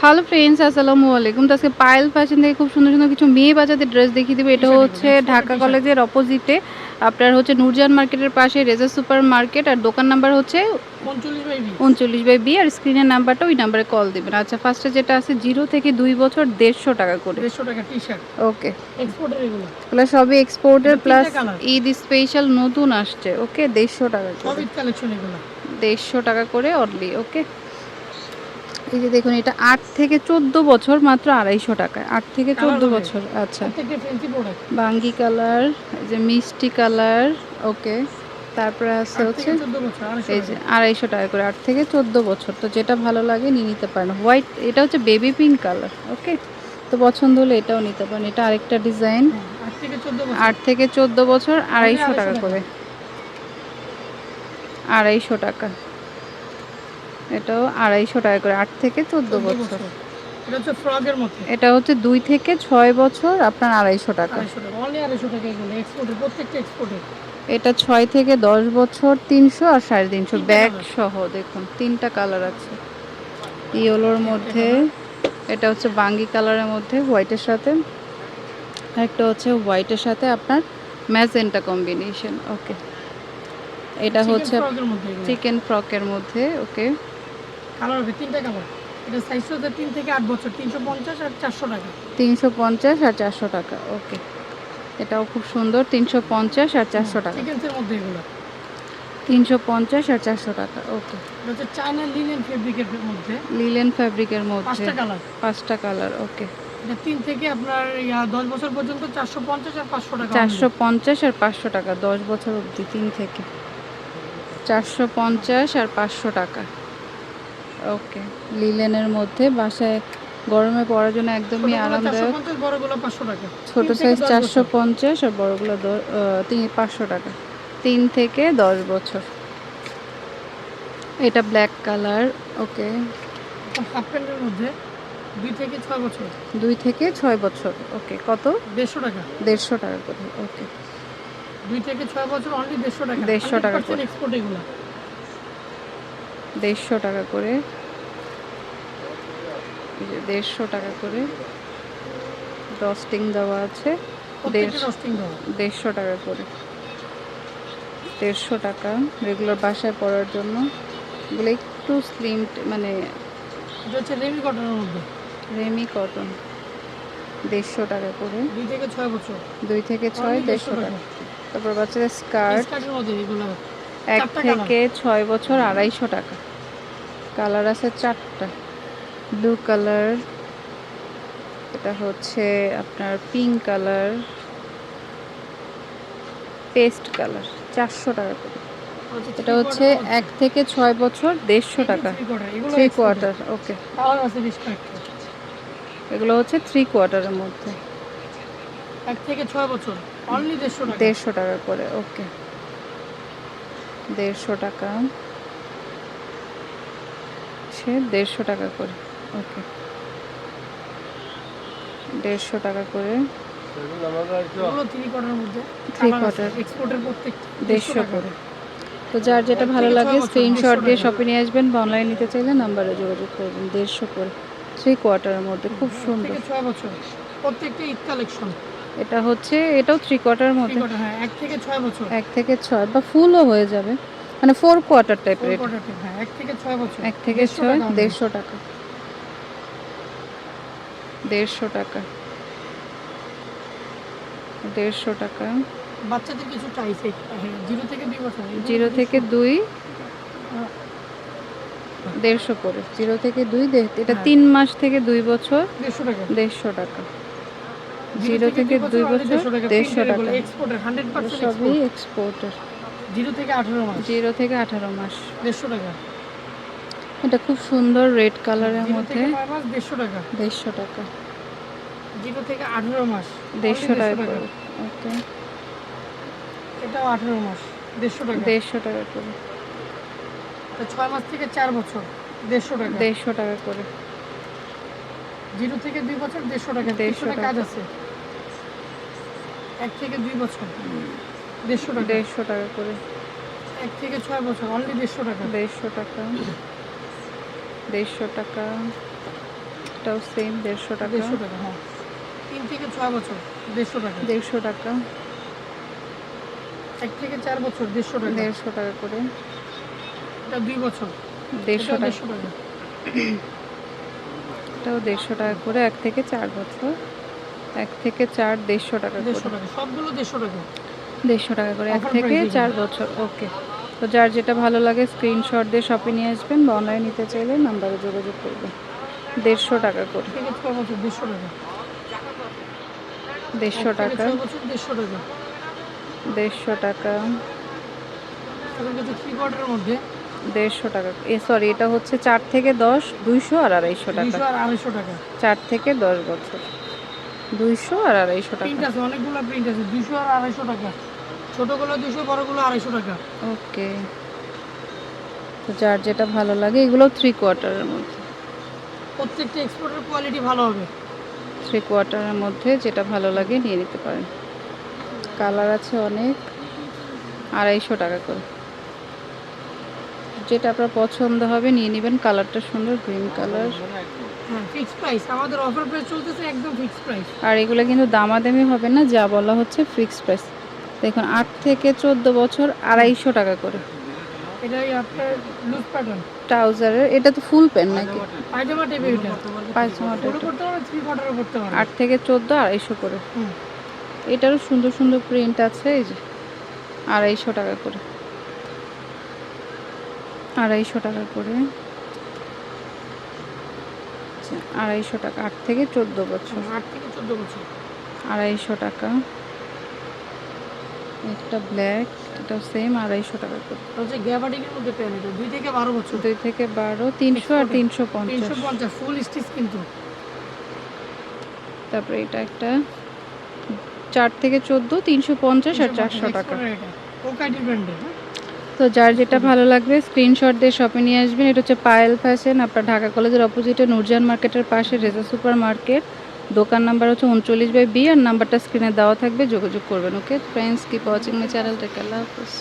Hello friends আসসালামু আলাইকুম। তো আজকে পায়েল ফ্যাশন থেকে খুব সুন্দর সুন্দর কিছু মেয়ে বাচ্চাদের ড্রেস দেখিয়ে দেবো। এটা হচ্ছে ঢাকা কলেজের অপোজিটে আপনার হচ্ছে নূরজাহান মার্কেটের পাশে রেজার সুপার মার্কেট আর দোকান নাম্বার হচ্ছে উনচল্লিশ বাই বি। আর স্ক্রিনের নাম্বারটা ওই নাম্বারে কল দেবেন। আচ্ছা ফার্স্টে যেটা আছে জিরো থেকে দুই বছর দেড়শো টাকা করে। ওকে এগুলো। এগুলো সবই এক্সপোর্টের প্লাস। ঈদ স্পেশাল নতুন আসছে। ওকে দেড়শো টাকা দেড়শো টাকা করে অনলি ওকে এই যে দেখুন এটা আট থেকে চোদ্দ বছর মাত্র আড়াইশো টাকায়। আট থেকে চোদ্দ বছর আচ্ছা। বাঙ্গি কালার এই যে মিষ্টি কালার ওকে। তারপরে আছে হচ্ছে এই যে আড়াইশো টাকা করে আট থেকে চোদ্দ বছর। তো যেটা ভালো লাগে নিয়ে নিতে পারেন। হোয়াইট এটা হচ্ছে বেবি পিঙ্ক কালার ওকে। তো পছন্দ হলে এটাও নিতে পারেন। এটা আরেকটা ডিজাইন হ্যাঁ, আট থেকে চোদ্দ বছর। আড়াইশো টাকা। করে। আড়াইশো টাকা। এটাও আড়াইশো টাকা করে আট থেকে চোদ্দ বছর। এটা হচ্ছে দুই থেকে ছয় বছর আপনার আড়াইশো টাকা। এটা ছয় থেকে দশ বছর তিনশো আর সাড়ে তিনশো। ব্যাগ সহ দেখুন তিনটা কালার আছে। ইয়েলোর মধ্যে এটা হচ্ছে বাঙ্গি কালারের মধ্যে হোয়াইটের সাথে। একটা হচ্ছে হোয়াইটের সাথে আপনার ম্যাজেন্টা কম্বিনেশন ওকে এটা হচ্ছে চিকেন ফ্রকের মধ্যে ওকে কালার হবে তিনটা কালার এটা সাইজ হচ্ছে তিন থেকে আট বছর তিনশো পঞ্চাশ আর চারশো টাকা। তিনশো পঞ্চাশ আর চারশো টাকা ওকে এটাও খুব সুন্দর তিনশো পঞ্চাশ আর চারশো টাকা। চিকেন্সের মধ্যে এগুলো। তিনশো পঞ্চাশ আর চারশো টাকা ওকে হচ্ছে চায়না লিনেন ফেব্রিকের মধ্যে। লিলেন ফ্যাব্রিকের মধ্যে। পাঁচটা কালার পাঁচটা কালার ওকে এটা তিন থেকে আপনার দশ বছর পর্যন্ত চারশো পঞ্চাশ আর পাঁচশো টাকা চারশো পঞ্চাশ আর পাঁচশো টাকা দশ বছর অবধি তিন থেকে। চারশো পঞ্চাশ আর পাঁচশো টাকা। ওকে লিলেনের মধ্যে বাসায় গরমে পড়ার জন্য একদমই আরামদায়ক। বড়গুলো পাঁচশো টাকা। ছোট সাইজ চারশো পঞ্চাশ আর বড়গুলো তিন পাঁচশো টাকা। তিন থেকে দশ বছর। এটা ব্ল্যাক কালার ওকে হাফ প্যান্টের মধ্যে দুই থেকে ছয় বছর। দুই থেকে ছয় বছর ওকে কত? দেড়শো টাকা। দেড়শো টাকা করে ওকে দুই থেকে ছয় বছর অনলি দেড়শো টাকা। 150 টাকা করে। এক্সপোর্ট এগুলো। দেড়শো টাকা করে। দেড়শো টাকা করে। রস্টিং দেওয়া আছে। দেড়শো টাকা করে। দেড়শো টাকা রেগুলার বাসায় পরার জন্য। এগুলো একটু স্লিম মানে হচ্ছে রেমি কটনের মধ্যে। Ramie cotton. দেড়শো টাকা করে। দুই থেকে ছয় বছর। দুই থেকে ছয় দেড়শো টাকা। তারপর বাচ্চাদের স্কার্ট এক থেকে ছয় বছর আড়াইশো টাকা। কালার আছে চারটা। ব্লু কালার এটা হচ্ছে আপনার পিঙ্ক কালার পেস্ট কালার চারশো টাকা করে। এটা হচ্ছে এক থেকে ছয় বছর দেড়শো টাকা। থ্রি কোয়ার্টার ওকে এগুলো হচ্ছে থ্রি কোয়ার্টারের মধ্যে। এক থেকে ছয় বছর। অনলি দেড়শো টাকা। করে ওকে দেড়শো টাকা। সে দেড়শো টাকা করে। ওকে। দেড়শো টাকা করে। দেড়শো করে। তো যার যেটা ভালো লাগে স্ক্রিনশট দিয়ে। শপে নিয়ে আসবেন বা অনলাইন নিতে চাইলে নাম্বারে যোগাযোগ করবেন দেড়শো করে। থ্রি কোয়ার্টারের মধ্যে খুব সুন্দর। ছয় বছর। প্রত্যেকটা ঈদ কালেকশন এটা হচ্ছে এটাও থ্রি কোয়ার্টার মধ্যে। হ্যাঁ এক থেকে ছয় বছর। এক থেকে ছয় বা ফুলও হয়ে যাবে। মানে ফোর কোয়ার্টার টাইপের হ্যাঁ এক থেকে ছয় বছর। এক থেকে দেড়শো ছয় টাকা। দেড়শো টাকা। দেড়শো টাকা। দেড়শো টাকা। বাচ্চাদের কিছু চাইছে জিরো থেকে দুই বছর। জিরো থেকে দুই দেড়শো করে। জিরো থেকে দুই এটা হ্যাঁ। তিন মাস থেকে দুই বছর। দেড়শো টাকা। দেড়শো টাকা। জিরো থেকে দুই বছর দেড়শো টাকা। সবই এক্সপোর্টার জিরো থেকে আঠারো মাস। জিরো থেকে আঠারো মাস। দেড়শো টাকা। এটা খুব সুন্দর রেড কালারের মধ্যে। দেড়শো টাকা। দেড়শো টাকা। জিরো থেকে আঠারো মাস। দেড়শো টাকা করে। ওকে। এটাও আঠারো মাস দেড়শো টাকা। দেড়শো টাকা করে। ছয় মাস থেকে চার বছর দেড়শো টাকা। দেড়শো টাকা করে। জিরো থেকে দুই বছর দেড়শো টাকা। দেড়শো টাকা। কাজ আছে। এক থেকে দুই বছর। দেড়শো টাকা। দেড়শো টাকা করে। এক থেকে ছয় বছর অনলি দেড়শো টাকা। দেড়শো টাকা। দেড়শো টাকা এটাও সেম দেড়শো টাকা। দেড়শো টাকা হ্যাঁ। তিন থেকে ছয় বছর দেড়শো টাকা। দেড়শো টাকা। এক থেকে চার বছর দেড়শো টাকা। দেড়শো টাকা করে। এটা দুই বছর। দেড়শো দেড়শো টাকা। এটাও দেড়শো টাকা করে এক থেকে চার বছর। এক থেকে চার দেড়শো টাকা দেড়শো টাকা সবগুলো দেড়শো টাকা। দেড়শো টাকা করে এক থেকে চার বছর ওকে তো যার যেটা ভালো লাগে স্ক্রিনশট দিয়ে শপে নিয়ে আসবেন বা অনলাইন নিতে চাইলে নাম্বারে যোগাযোগ করবেন। দেড়শো টাকা করে। দেড়শো টাকা। দেড়শো টাকা। দেড়শো টাকা। দেড়শো টাকা। দেড়শো টাকা। এ সরি এটা হচ্ছে চার থেকে দশ দুইশো আর আড়াইশো টাকা। চার থেকে দশ বছর। দুইশো আর আড়াইশো প্রিন্ট টাকা। আছে অনেকগুলো প্রিন্ট আছে দুইশো আর আড়াইশো টাকা। ছোটোগুলো দুশো বড়গুলো আড়াইশো টাকা। ওকে। তো যার যেটা ভালো লাগে এগুলো থ্রি কোয়ার্টারের মধ্যে। প্রত্যেকটা এক্সপোর্টের কোয়ালিটি ভালো হবে। থ্রি কোয়ার্টারের মধ্যে যেটা ভালো লাগে নিয়ে নিতে পারেন। কালার আছে অনেক আড়াইশো টাকা করে। যেটা আপনার পছন্দ হবে নিয়ে নেবেন। কালারটা সুন্দর গ্রিন কালার। হ্যাঁ ফিক্সড প্রাইস আমাদের অফার প্রাইস চলতেছে একদম ফিক্সড প্রাইস আর এগুলো কিন্তু দামাদামি হবে না যা বলা হচ্ছে ফিক্সড প্রাইস দেখুন আট থেকে চোদ্দ বছর আড়াইশো টাকা করে। ট্রাউজারের এটা তো ফুল প্যান্ট নাকি? আট থেকে চোদ্দ আড়াইশো করে। এটারও সুন্দর সুন্দর প্রিন্ট আছে এই যে আড়াইশো টাকা করে। আড়াইশো টাকা করে। আচ্ছা, আড়াইশো টাকা আট থেকে চোদ্দ বছর। আট থেকে চোদ্দ বছর। আড়াইশো টাকা। একটা ব্ল্যাক এটা সেম আড়াইশো টাকা করে। হচ্ছে গ্যাবার্ডিংয়ের মধ্যে প্যান্ট এটা দুই থেকে বারো বছর। দুই থেকে বারো তিনশো আর তিনশো পঞ্চাশ। তিনশো পঞ্চাশ ফুল স্টিচ কিন্তু। তারপরে এটা একটা চার থেকে চোদ্দ তিনশো পঞ্চাশ আর চারশো টাকা। এটা ওকাইটি ব্র্যান্ডের তো যার যেটা ভালো লাগবে স্ক্রিনশট দিয়ে শপে নিয়ে আসবেন এটা হচ্ছে পায়েল ফ্যাশন আপনার ঢাকা কলেজের অপোজিটে নুরজান মার্কেটের পাশে রেজা সুপার মার্কেট দোকান নাম্বার হচ্ছে উনচল্লিশ বাই বি আর নাম্বারটা স্ক্রিনে দেওয়া থাকবে, যোগাযোগ করবেন okay friends keep watching my channel Tech Hafiz.